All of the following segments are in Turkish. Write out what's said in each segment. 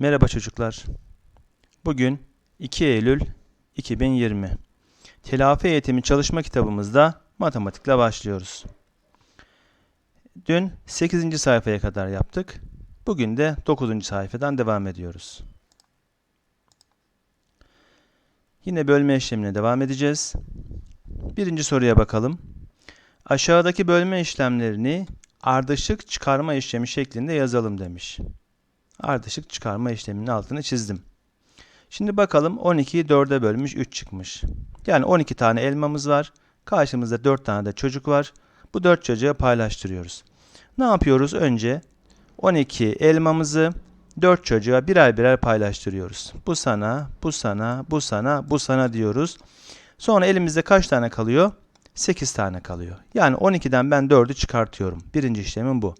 Merhaba çocuklar. Bugün 2 Eylül 2020. Telafi eğitimi çalışma kitabımızda matematikle başlıyoruz. Dün 8. sayfaya kadar yaptık. Bugün de 9. sayfadan devam ediyoruz. Yine bölme işlemine devam edeceğiz. Birinci soruya bakalım. Aşağıdaki bölme işlemlerini ardışık çıkarma işlemi şeklinde yazalım demiş. Ardışık çıkarma işleminin altını çizdim. Şimdi bakalım 12'yi 4'e bölmüş 3 çıkmış. Yani 12 tane elmamız var. Karşımızda 4 tane de çocuk var. Bu 4 çocuğa paylaştırıyoruz. Ne yapıyoruz? Önce 12 elmamızı 4 çocuğa birer birer paylaştırıyoruz. Bu sana, bu sana, bu sana, bu sana diyoruz. Sonra elimizde kaç tane kalıyor? 8 tane kalıyor. Yani 12'den ben 4'ü çıkartıyorum. Birinci işlemim bu.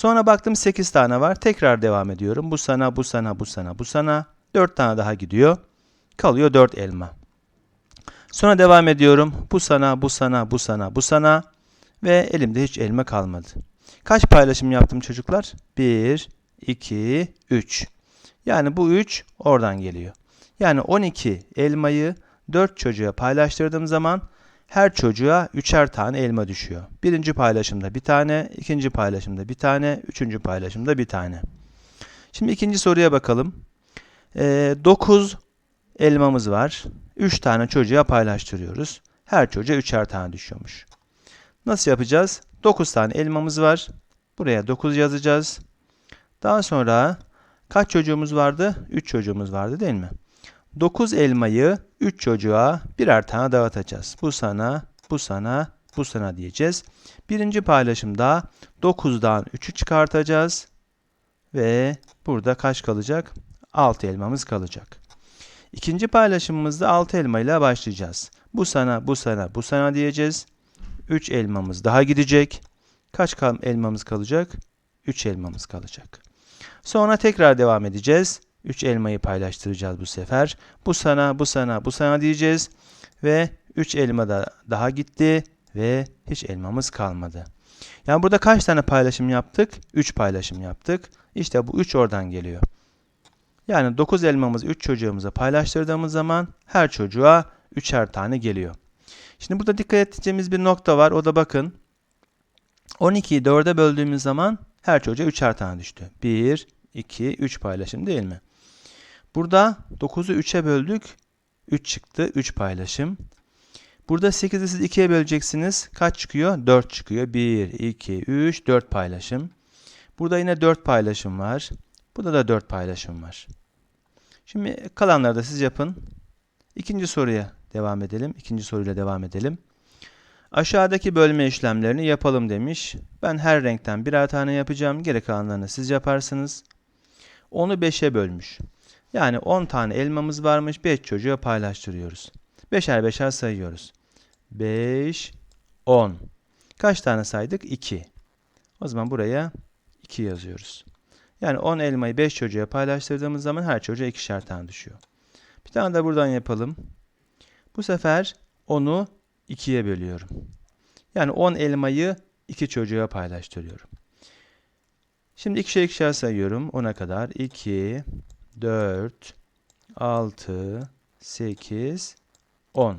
Sonra baktım 8 tane var. Tekrar devam ediyorum. Bu sana, bu sana, bu sana, bu sana. 4 tane daha gidiyor. Kalıyor 4 elma. Sonra devam ediyorum. Bu sana, bu sana, bu sana, bu sana. Ve elimde hiç elma kalmadı. Kaç paylaşım yaptım çocuklar? 1, 2, 3. Yani bu 3 oradan geliyor. Yani 12 elmayı 4 çocuğa paylaştırdığım zaman her çocuğa üçer tane elma düşüyor. Birinci paylaşımda bir tane, ikinci paylaşımda bir tane, üçüncü paylaşımda bir tane. Şimdi ikinci soruya bakalım. 9 elmamız var. 3 tane çocuğa paylaştırıyoruz. Her çocuğa üçer tane düşüyormuş. Nasıl yapacağız? 9 tane elmamız var. Buraya 9 yazacağız. Daha sonra kaç çocuğumuz vardı? 3 çocuğumuz vardı değil mi? 9 elmayı 3 çocuğa birer tane dağıtacağız. Bu sana, bu sana, bu sana diyeceğiz. Birinci paylaşımda 9'dan 3'ü çıkartacağız. Ve burada kaç kalacak? 6 elmamız kalacak. İkinci paylaşımımızda 6 elma ile başlayacağız. Bu sana, bu sana, bu sana diyeceğiz. 3 elmamız daha gidecek. Kaç elmamız kalacak? 3 elmamız kalacak. Sonra tekrar devam edeceğiz. 3 elmayı paylaştıracağız bu sefer. Bu sana, bu sana, bu sana diyeceğiz. Ve 3 elma da daha gitti ve hiç elmamız kalmadı. Yani burada kaç tane paylaşım yaptık? 3 paylaşım yaptık. İşte bu 3 oradan geliyor. Yani 9 elmamızı 3 çocuğumuza paylaştırdığımız zaman her çocuğa 3'er tane geliyor. Şimdi burada dikkat edeceğimiz bir nokta var. O da bakın. 12'yi 4'e böldüğümüz zaman her çocuğa 3'er tane düştü. 1, 2, 3 paylaşım değil mi? Burada 9'u 3'e böldük. 3 çıktı. 3 paylaşım. Burada 8'i siz 2'ye böleceksiniz. Kaç çıkıyor? 4 çıkıyor. 1, 2, 3, 4 paylaşım. Burada yine 4 paylaşım var. Burada da 4 paylaşım var. Şimdi kalanları da siz yapın. İkinci soruya devam edelim. İkinci soruyla devam edelim. Aşağıdaki bölme işlemlerini yapalım demiş. Ben her renkten birer tane yapacağım. Geri kalanlarını siz yaparsınız. Onu 5'e bölmüş. Yani 10 tane elmamız varmış. 5 çocuğa paylaştırıyoruz. Beşer beşer sayıyoruz. 5, 10. Kaç tane saydık? 2. O zaman buraya 2 yazıyoruz. Yani 10 elmayı 5 çocuğa paylaştırdığımız zaman her çocuğa ikişer tane düşüyor. Bir tane de buradan yapalım. Bu sefer 10'u 2'ye bölüyorum. Yani 10 elmayı 2 çocuğa paylaştırıyorum. Şimdi ikişer ikişer sayıyorum. 10'a kadar. 2, 4, 6, 8, 10.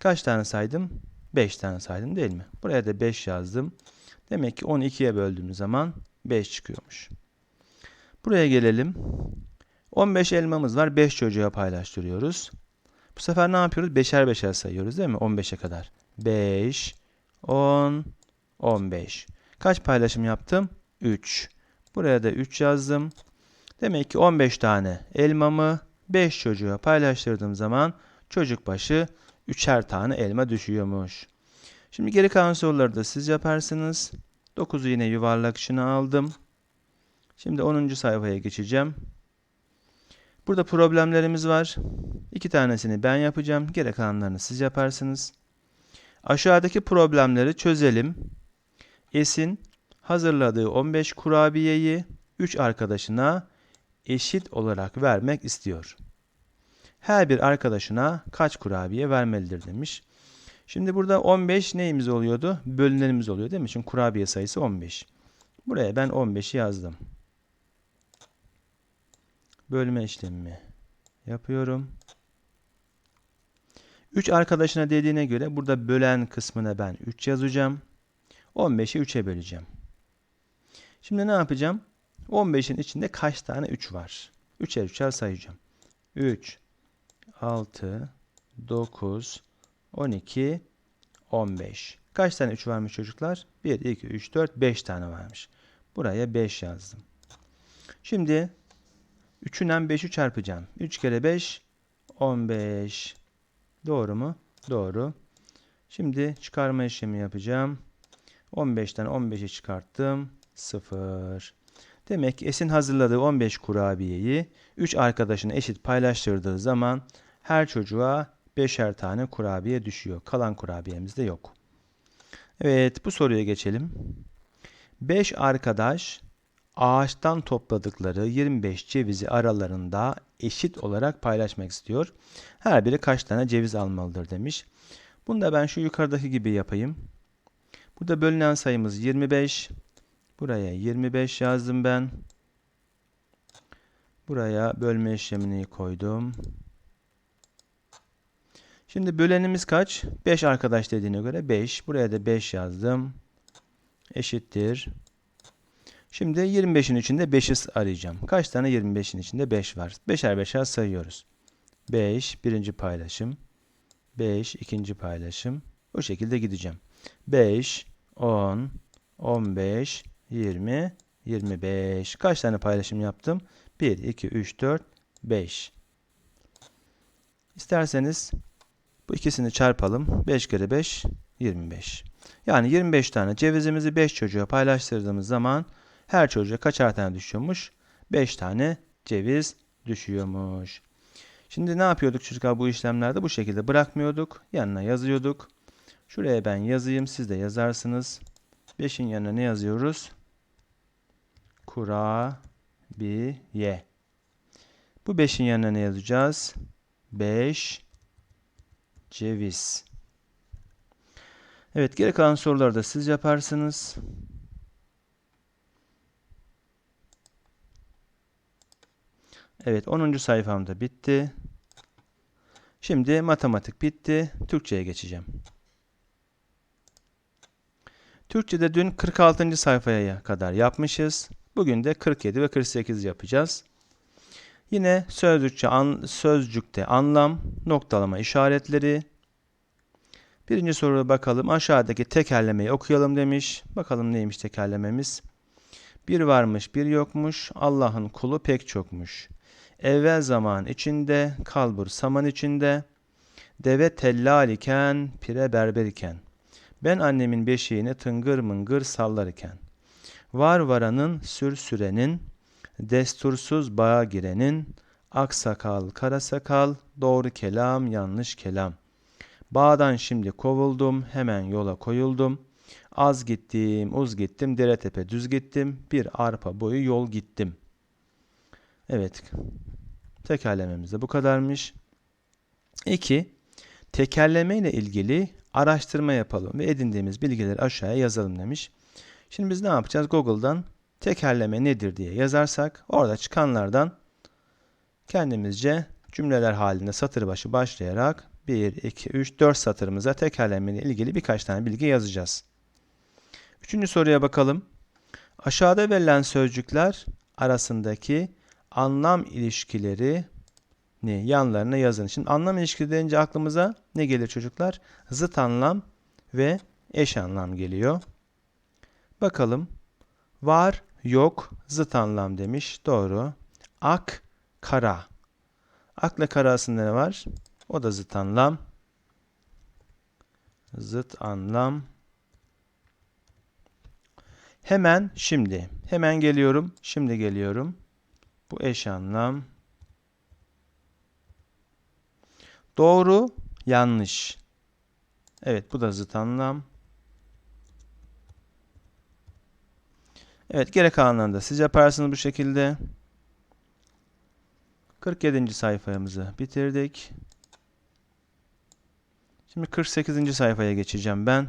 Kaç tane saydım? 5 tane saydım değil mi? Buraya da 5 yazdım. Demek ki 10'u 2'ye böldüğümüz zaman 5 çıkıyormuş. Buraya gelelim. 15 elmamız var. 5 çocuğa paylaştırıyoruz. Bu sefer ne yapıyoruz? Beşer beşer sayıyoruz değil mi? 15'e kadar. 5, 10, 15. Kaç paylaşım yaptım? 3. Buraya da 3 yazdım. Demek ki 15 tane elmamı 5 çocuğa paylaştırdığım zaman çocuk başı 3'er tane elma düşüyormuş. Şimdi geri kalan soruları da siz yaparsınız. 9'u yine yuvarlak içine aldım. Şimdi 10. sayfaya geçeceğim. Burada problemlerimiz var. İki tanesini ben yapacağım. Geri kalanlarını siz yaparsınız. Aşağıdaki problemleri çözelim. Esin hazırladığı 15 kurabiyeyi 3 arkadaşına eşit olarak vermek istiyor. Her bir arkadaşına kaç kurabiye vermelidir demiş. Şimdi burada 15 neyimiz oluyordu? Bölünenimiz oluyor değil mi? Çünkü kurabiye sayısı 15. Buraya ben 15'i yazdım. bölme işlemimi yapıyorum. 3 arkadaşına dediğine göre burada bölen kısmına ben 3 yazacağım. 15'i 3'e böleceğim. Şimdi ne yapacağım? 15'in içinde kaç tane 3 var? 3'er 3'er sayacağım. 3, 6, 9, 12, 15. Kaç tane 3 varmış çocuklar? 1, 2, 3, 4, 5 tane varmış. Buraya 5 yazdım. Şimdi 3'ünden 5'i çarpacağım. 3 kere 5, 15. Doğru mu? Doğru. Şimdi çıkarma işlemi yapacağım. 15'ten 15'i çıkarttım. 0. Demek ki Esin hazırladığı 15 kurabiyeyi 3 arkadaşına eşit paylaştırdığı zaman her çocuğa 5'er tane kurabiye düşüyor. Kalan kurabiyemiz de yok. Evet bu soruya geçelim. 5 arkadaş ağaçtan topladıkları 25 cevizi aralarında eşit olarak paylaşmak istiyor. Her biri kaç tane ceviz almalıdır demiş. Bunu da ben şu yukarıdaki gibi yapayım. Burada bölünen sayımız 25. Buraya 25 yazdım ben. Buraya bölme işlemini koydum. Şimdi bölenimiz kaç? 5 arkadaş dediğine göre 5. Buraya da 5 yazdım. Eşittir. Şimdi 25'in içinde 5'i arayacağım. Kaç tane 25'in içinde 5 var? 5'er 5'er sayıyoruz. 5 birinci paylaşım. 5 ikinci paylaşım. Bu şekilde gideceğim. 5, 10, 15, 20, 25. Kaç tane paylaşım yaptım? 1, 2, 3, 4, 5. İsterseniz bu ikisini çarpalım. 5 kere 5, 25. Yani 25 tane cevizimizi 5 çocuğa paylaştırdığımız zaman her çocuğa kaçar tane düşüyormuş? 5 tane ceviz düşüyormuş. Şimdi ne yapıyorduk çocuklar bu işlemlerde? Bu şekilde bırakmıyorduk. Yanına yazıyorduk. Şuraya ben yazayım. Siz de yazarsınız. 5'in yanına ne yazıyoruz? Kurabiye. Bu 5'in yanına ne yazacağız? 5 ceviz. Evet geri kalan soruları da siz yaparsınız. Evet 10. sayfamda bitti. Şimdi matematik bitti. Türkçe'ye geçeceğim. Türkçe'de dün 46. sayfaya kadar yapmışız. Bugün de 47 ve 48 yapacağız. Yine sözcükçe an, sözcükte anlam, noktalama işaretleri. Birinci soruya bakalım. Aşağıdaki tekerlemeyi okuyalım demiş. Bakalım neymiş tekerlememiz. Bir varmış, bir yokmuş. Allah'ın kulu pek çokmuş. Evvel zaman içinde, kalbur saman içinde, deve tellal iken, pire berber iken, ben annemin beşiğini tıngır mıngır sallar iken, var varanın, sür sürenin, destursuz bağa girenin, aksakal, kara sakal, doğru kelam, yanlış kelam. Bağdan şimdi kovuldum, hemen yola koyuldum. Az gittim, uz gittim, dere tepe düz gittim, bir arpa boyu yol gittim. Evet, tekerlememiz de bu kadarmış. 2. Tekerleme ile ilgili araştırma yapalım ve edindiğimiz bilgileri aşağıya yazalım demiş. Şimdi biz ne yapacağız? Google'dan tekerleme nedir diye yazarsak orada çıkanlardan kendimizce cümleler halinde satır başı başlayarak 1, 2, 3, 4 satırımıza tekerleme ile ilgili birkaç tane bilgi yazacağız. Üçüncü soruya bakalım. Aşağıda verilen sözcükler arasındaki anlam ilişkileri ne yanlarına yazın. Şimdi anlam ilişkileri deyince aklımıza ne gelir çocuklar? Zıt anlam ve eş anlam geliyor. Bakalım. Var, yok, zıt anlam demiş. Doğru. Ak, kara. Akla kara arasında ne var? O da zıt anlam. Zıt anlam. Hemen şimdi. Hemen geliyorum. Şimdi geliyorum. Bu eş anlam. Doğru, yanlış. Evet bu da zıt anlam. Evet gerek kalanlarını da siz yaparsınız bu şekilde. 47. sayfamızı bitirdik. Şimdi 48. sayfaya geçeceğim ben.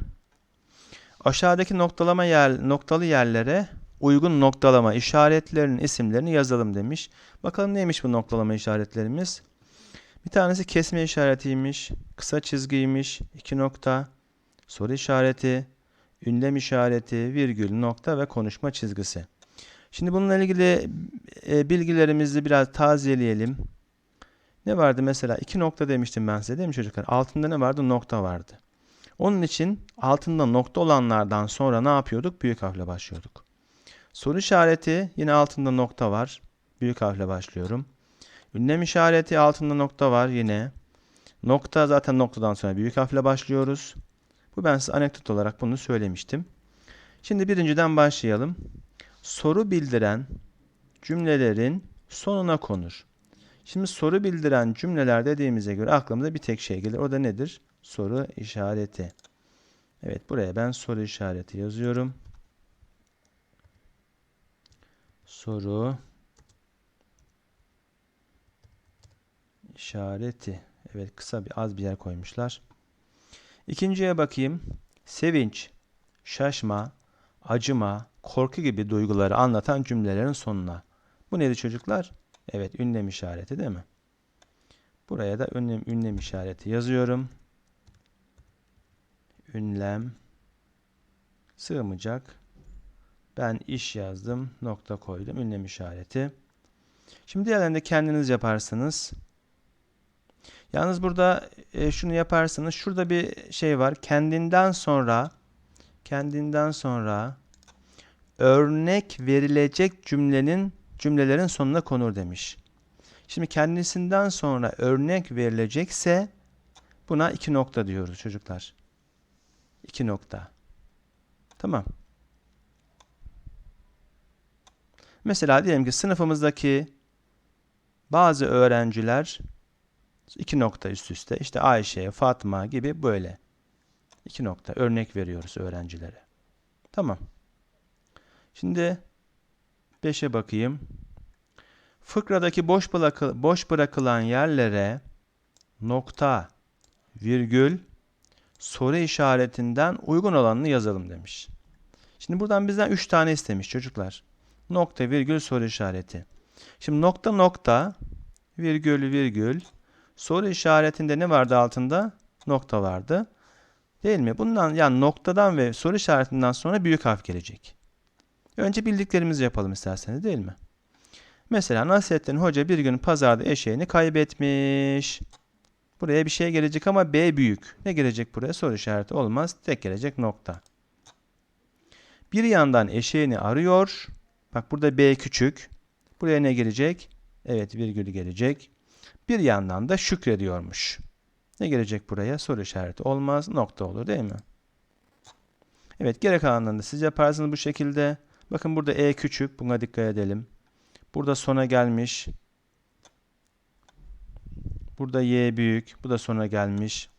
Aşağıdaki noktalama yer, noktalı yerlere uygun noktalama işaretlerinin isimlerini yazalım demiş. Bakalım neymiş bu noktalama işaretlerimiz? Bir tanesi kesme işaretiymiş, kısa çizgiymiş, iki nokta, soru işareti, ünlem işareti, virgül, nokta ve konuşma çizgisi. Şimdi bununla ilgili e, bilgilerimizi biraz tazeleyelim. Ne vardı mesela? iki nokta demiştim ben size değil mi çocuklar? Altında ne vardı? Nokta vardı. Onun için altında nokta olanlardan sonra ne yapıyorduk? Büyük harfle başlıyorduk. Soru işareti yine altında nokta var. Büyük harfle başlıyorum. Ünlem işareti altında nokta var yine. Nokta zaten noktadan sonra büyük harfle başlıyoruz. Bu ben size anekdot olarak bunu söylemiştim. Şimdi birinciden başlayalım. Soru bildiren cümlelerin sonuna konur. Şimdi soru bildiren cümleler dediğimize göre aklımıza bir tek şey gelir. O da nedir? Soru işareti. Evet buraya ben soru işareti yazıyorum. Soru işareti. Evet kısa bir az bir yer koymuşlar. İkinciye bakayım. Sevinç, şaşma, acıma, korku gibi duyguları anlatan cümlelerin sonuna. Bu neydi çocuklar? Evet ünlem işareti değil mi? Buraya da ünlem, ünlem işareti yazıyorum. Ünlem sığmayacak. Ben iş yazdım. Nokta koydum. Ünlem işareti. Şimdi diğerlerini kendiniz yaparsınız. Yalnız burada e, şunu yaparsanız şurada bir şey var. Kendinden sonra kendinden sonra örnek verilecek cümlenin cümlelerin sonuna konur demiş. Şimdi kendisinden sonra örnek verilecekse buna iki nokta diyoruz çocuklar. İki nokta. Tamam. Mesela diyelim ki sınıfımızdaki bazı öğrenciler iki nokta üst üste işte Ayşe, Fatma gibi böyle. iki nokta örnek veriyoruz öğrencilere. Tamam. Şimdi 5'e bakayım. Fıkradaki boş, bırakı, boş bırakılan yerlere nokta, virgül, soru işaretinden uygun olanını yazalım demiş. Şimdi buradan bizden 3 tane istemiş çocuklar. Nokta, virgül, soru işareti. Şimdi nokta, nokta, virgül, virgül, soru işaretinde ne vardı altında? Nokta vardı. Değil mi? Bundan yani noktadan ve soru işaretinden sonra büyük harf gelecek. Önce bildiklerimizi yapalım isterseniz değil mi? Mesela Nasrettin Hoca bir gün pazarda eşeğini kaybetmiş. Buraya bir şey gelecek ama B büyük. Ne gelecek buraya? Soru işareti olmaz. Tek gelecek nokta. Bir yandan eşeğini arıyor. Bak burada B küçük. Buraya ne gelecek? Evet virgül gelecek. Bir yandan da şükrediyormuş. Ne gelecek buraya? Soru işareti olmaz. Nokta olur değil mi? Evet gerek kalanlarını siz yaparsınız bu şekilde. Bakın burada E küçük. Buna dikkat edelim. Burada sona gelmiş. Burada Y büyük. Bu da sona gelmiş.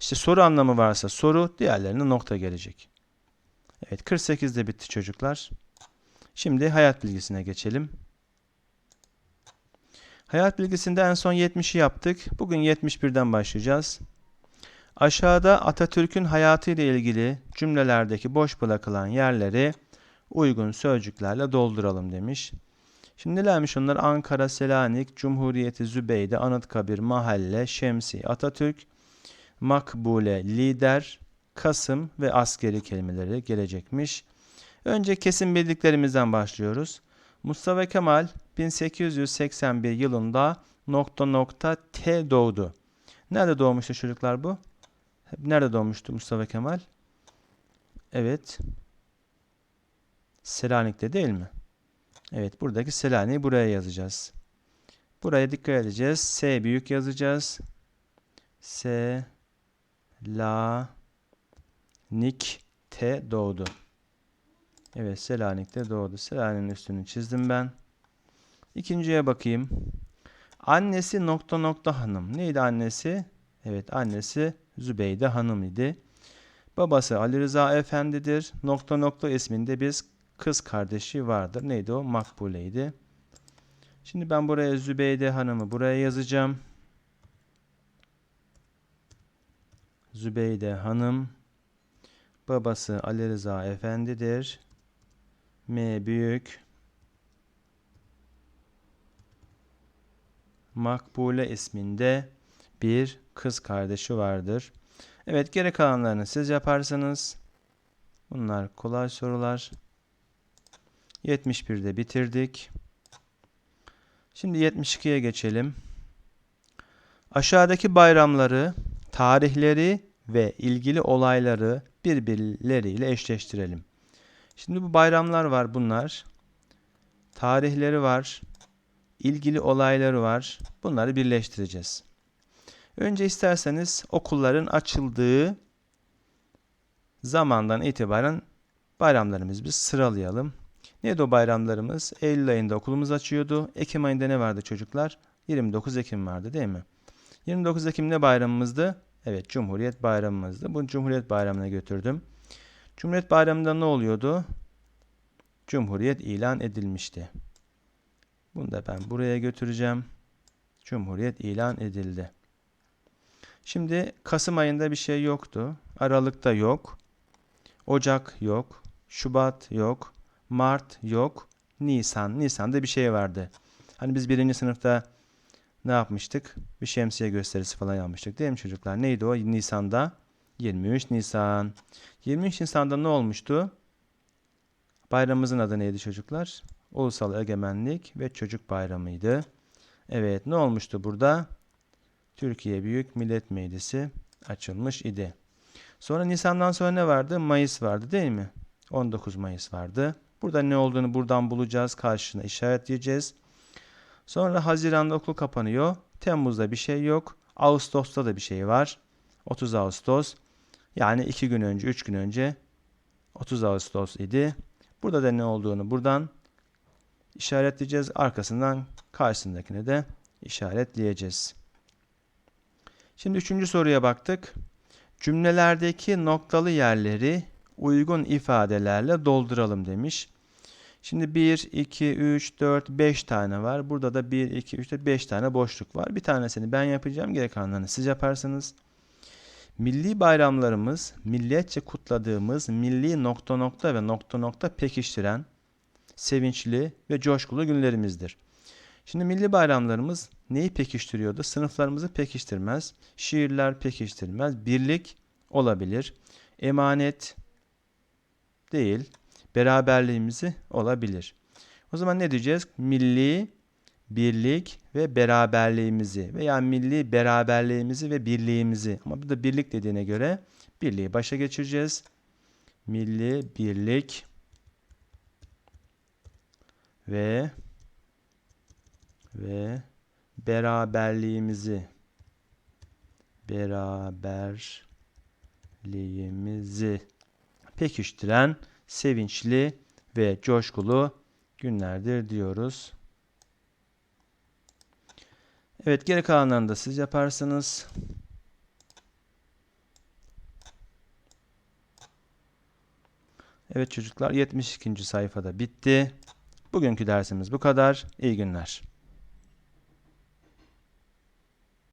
İşte soru anlamı varsa soru, diğerlerine nokta gelecek. Evet 48'de bitti çocuklar. Şimdi hayat bilgisine geçelim. Hayat bilgisinde en son 70'i yaptık. Bugün 71'den başlayacağız. Aşağıda Atatürk'ün hayatı ile ilgili cümlelerdeki boş bırakılan yerleri uygun sözcüklerle dolduralım demiş. Şimdi nelermiş onlar? Ankara, Selanik, Cumhuriyeti, Zübeyde, Anıtkabir, Mahalle, Şemsi, Atatürk, Makbule, Lider, Kasım ve askeri kelimeleri gelecekmiş. Önce kesin bildiklerimizden başlıyoruz. Mustafa Kemal 1881 yılında nokta nokta T doğdu. Nerede doğmuştu çocuklar bu? Nerede doğmuştu Mustafa Kemal? Evet. Selanik'te değil mi? Evet buradaki Selanik'i buraya yazacağız. Buraya dikkat edeceğiz. S büyük yazacağız. S La Nik T doğdu. Evet Selanik'te doğdu. Selanik'in üstünü çizdim ben. İkinciye bakayım. Annesi nokta nokta hanım. Neydi annesi? Evet annesi Zübeyde hanım idi. Babası Ali Rıza Efendi'dir. Nokta nokta isminde biz kız kardeşi vardır. Neydi o? Makbule'ydi. Şimdi ben buraya Zübeyde hanımı buraya yazacağım. Zübeyde hanım babası Ali Rıza Efendi'dir. M büyük Makbule isminde bir kız kardeşi vardır. Evet geri kalanlarını siz yaparsınız. Bunlar kolay sorular. 71'de bitirdik. Şimdi 72'ye geçelim. Aşağıdaki bayramları, tarihleri ve ilgili olayları birbirleriyle eşleştirelim. Şimdi bu bayramlar var bunlar. Tarihleri var. İlgili olayları var. Bunları birleştireceğiz. Önce isterseniz okulların açıldığı zamandan itibaren bayramlarımızı biz sıralayalım. Neydi o bayramlarımız? Eylül ayında okulumuz açıyordu. Ekim ayında ne vardı çocuklar? 29 Ekim vardı değil mi? 29 Ekim ne bayramımızdı? Evet Cumhuriyet Bayramımızdı. Bunu Cumhuriyet Bayramı'na götürdüm. Cumhuriyet Bayramı'nda ne oluyordu? Cumhuriyet ilan edilmişti. Bunu da ben buraya götüreceğim. Cumhuriyet ilan edildi. Şimdi Kasım ayında bir şey yoktu. Aralık'ta yok. Ocak yok. Şubat yok. Mart yok. Nisan. Nisan'da bir şey vardı. Hani biz birinci sınıfta ne yapmıştık? Bir şemsiye gösterisi falan yapmıştık değil mi çocuklar? Neydi o? Nisan'da 23 Nisan. 23 Nisan'da ne olmuştu? Bayramımızın adı neydi çocuklar? Ulusal Egemenlik ve Çocuk Bayramı'ydı. Evet ne olmuştu burada? Türkiye Büyük Millet Meclisi açılmış idi. Sonra Nisan'dan sonra ne vardı? Mayıs vardı değil mi? 19 Mayıs vardı. Burada ne olduğunu buradan bulacağız. Karşına işaretleyeceğiz. Sonra Haziran'da okul kapanıyor. Temmuz'da bir şey yok. Ağustos'ta da bir şey var. 30 Ağustos. Yani 2 gün önce, 3 gün önce 30 Ağustos idi. Burada da ne olduğunu buradan işaretleyeceğiz. Arkasından karşısındakini de işaretleyeceğiz. Şimdi üçüncü soruya baktık. Cümlelerdeki noktalı yerleri uygun ifadelerle dolduralım demiş. Şimdi 1, 2, 3, 4, 5 tane var. Burada da 1, 2, 3, 4, 5 tane boşluk var. Bir tanesini ben yapacağım. Geri kalanlarını siz yaparsınız. Milli bayramlarımız, milliyetçe kutladığımız milli nokta nokta ve nokta nokta pekiştiren, sevinçli ve coşkulu günlerimizdir. Şimdi milli bayramlarımız neyi pekiştiriyordu? Sınıflarımızı pekiştirmez, şiirler pekiştirmez, birlik olabilir, emanet değil, beraberliğimizi olabilir. O zaman ne diyeceğiz? Milli birlik ve beraberliğimizi veya milli beraberliğimizi ve birliğimizi ama burada birlik dediğine göre birliği başa geçireceğiz. Milli birlik ve ve beraberliğimizi beraberliğimizi pekiştiren sevinçli ve coşkulu günlerdir diyoruz. Evet geri kalanlarını da siz yaparsınız. Evet çocuklar 72. sayfada bitti. Bugünkü dersimiz bu kadar. İyi günler.